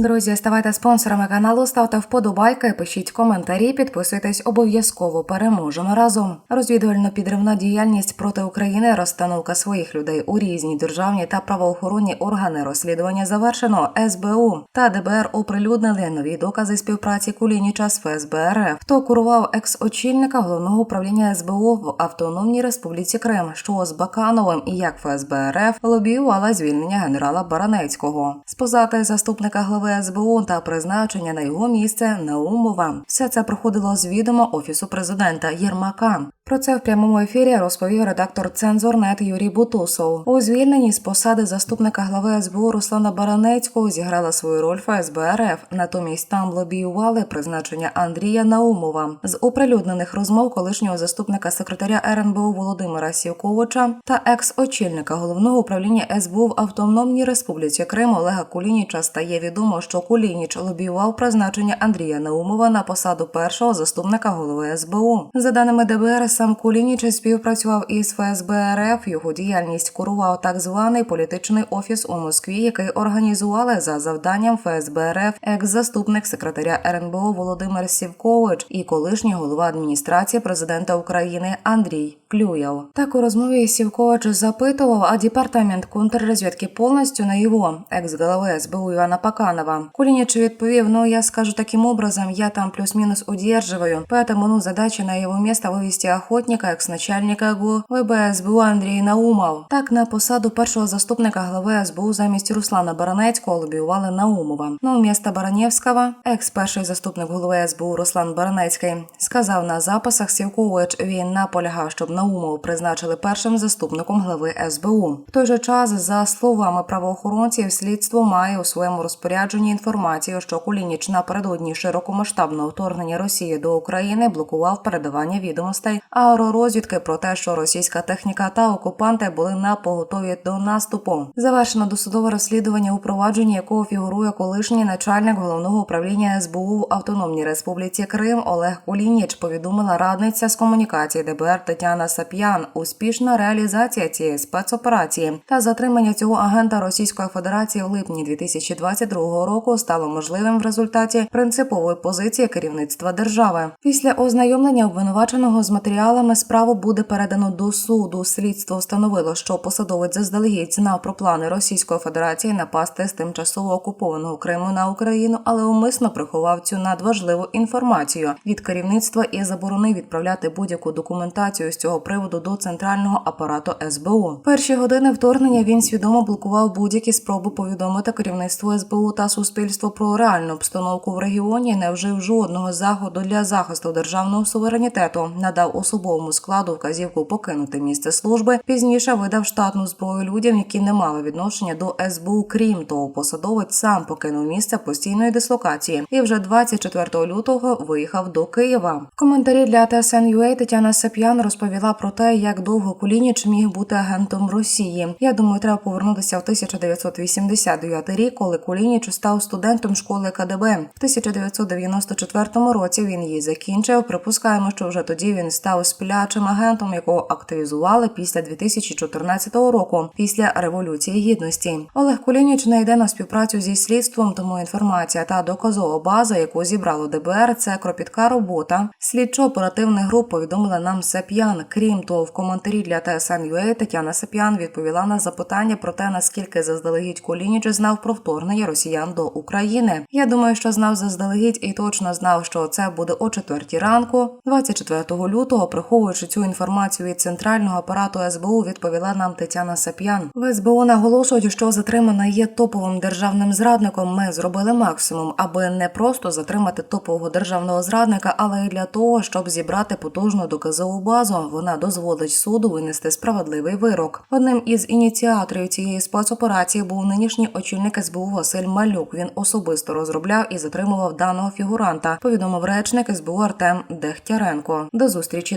Друзі, ставайте спонсорами каналу, ставте вподобайки, пишіть коментарі, підписуйтесь обов'язково. Переможемо разом. Розвідувально підривна діяльність проти України, розстановка своїх людей у різні державні та правоохоронні органи розслідування завершено. СБУ та ДБР оприлюднили нові докази співпраці Кулініча з ФСБ РФ. Хто курував екс-очільника головного управління СБУ в Автономній Республіці Крим, що з Бакановим і як ФСБ РФ лобіювала звільнення генерала Баранецького. Спозати заступника глави СБУ та призначення на його місце Наумова. Все це проходило з відома офісу президента Єрмака. Про це в прямому ефірі розповів редактор Цензорнет Юрій Бутусов. У звільненні з посади заступника глави СБУ Руслана Баранецького зіграла свою роль ФСБ РФ. Натомість там лобіювали призначення Андрія Наумова з оприлюднених розмов колишнього заступника секретаря РНБУ Володимира Сівковича та екс-очільника головного управління СБУ в Автономній Республіці Крим Олега Кулініча стає відомо, що Кулініч лобіював призначення Андрія Наумова на посаду першого заступника голови СБУ. За даними ДБР, сам Кулініч співпрацював із ФСБ РФ. Його діяльність курував так званий політичний офіс у Москві, який організували за завданням ФСБ РФ екс-заступник секретаря РНБО Володимир Сівкович і колишній голова адміністрації президента України Андрій Клюєв. Так у розмові Сівкович запитував, а департамент контррозвідки повністю на його екс-голови СБУ Івана Паканова. Кулініч відповів: Ну я скажу таким образом, я там плюс-минус удерживаю, поэтому ну задача на его место вывести охотника, екс-начальника ГУ ВБ Андрій Наумов. Так на посаду першого заступника глави СБУ замість Руслана Баранецького лобіювали Наумова. Ну, вместо Бараневського, екс перший заступник голови СБУ Руслан Баранецький сказав на записах Сівкович, він наполягав, щоб Наумов призначили першим заступником глави СБУ. В той же час, за словами правоохоронців, слідство має у своєму розпорядженні інформацію, що Кулініч напередодні широкомасштабного вторгнення Росії до України блокував передавання відомостей аеророзвідки про те, що російська техніка та окупанти були на поготові до наступу. Завершено досудове розслідування, у провадженні якого фігурує колишній начальник головного управління СБУ в Автономній Республіці Крим Олег Кулініч. Повідомила радниця з комунікації ДБР Тетяна Сап'ян. Успішна реалізація цієї спецоперації та затримання цього агента Російської Федерації в липні 2022 року стало можливим в результаті принципової позиції керівництва держави. Після ознайомлення обвинуваченого з матеріалами справу буде передано до суду. Слідство встановило, що посадовець заздалегідь знав про плани Російської Федерації напасти з тимчасово окупованого Криму на Україну, але умисно приховав цю надважливу інформацію від керівництва і заборонив відправляти будь-яку документацію з цього приводу до центрального апарату СБУ. Перші години вторгнення він свідомо блокував будь-які спроби повідомити керівництву СБУ та суспільство про реальну обстановку в регіоні. Не вжив жодного заходу для захисту державного суверенітету, надав особовому складу вказівку покинути місце служби. Пізніше видав штатну зброю людям, які не мали відношення до СБУ. Крім того, посадовець сам покинув місце постійної дислокації і вже 24 лютого виїхав до Києва. В коментарі для TSN.ua Тетяна Сап'ян розповіла про те, як довго Кулініч міг бути агентом Росії. Я думаю, треба повернутися в 1989 рік, коли Кулініч став студентом школи КДБ. В 1994 році він її закінчив. Припускаємо, що вже тоді він став сплячим агентом, якого активізували після 2014 року, після революції гідності. Олег Кулініч не йде на співпрацю зі слідством, тому інформація та доказова база, яку зібрало ДБР, це кропітка робота. Слідчо-оперативних груп повідомила нам Сап'ян. Крім того, в коментарі для TSN.ua Тетяна Сап'ян відповіла на запитання про те, наскільки заздалегідь Кулініч знав про вторгнення росіян до України. Я думаю, що знав заздалегідь і точно знав, що це буде о четвертій ранку, 24 лютого, приховуючи цю інформацію від центрального апарату СБУ, відповіла нам Тетяна Сап'ян. В СБУ наголошують, що затримана є топовим державним зрадником. Ми зробили максимум, аби не просто затримати топового державного зрадника, але й для того, щоб зібрати потужну доказову базу. Вона дозволить суду винести справедливий вирок. Одним із ініціаторів цієї спецоперації був нинішній очільник СБУ Василь Малюк. Він особисто розробляв і затримував даного фігуранта. Повідомив речник СБУ Артем Дехтяренко. До зустрічі,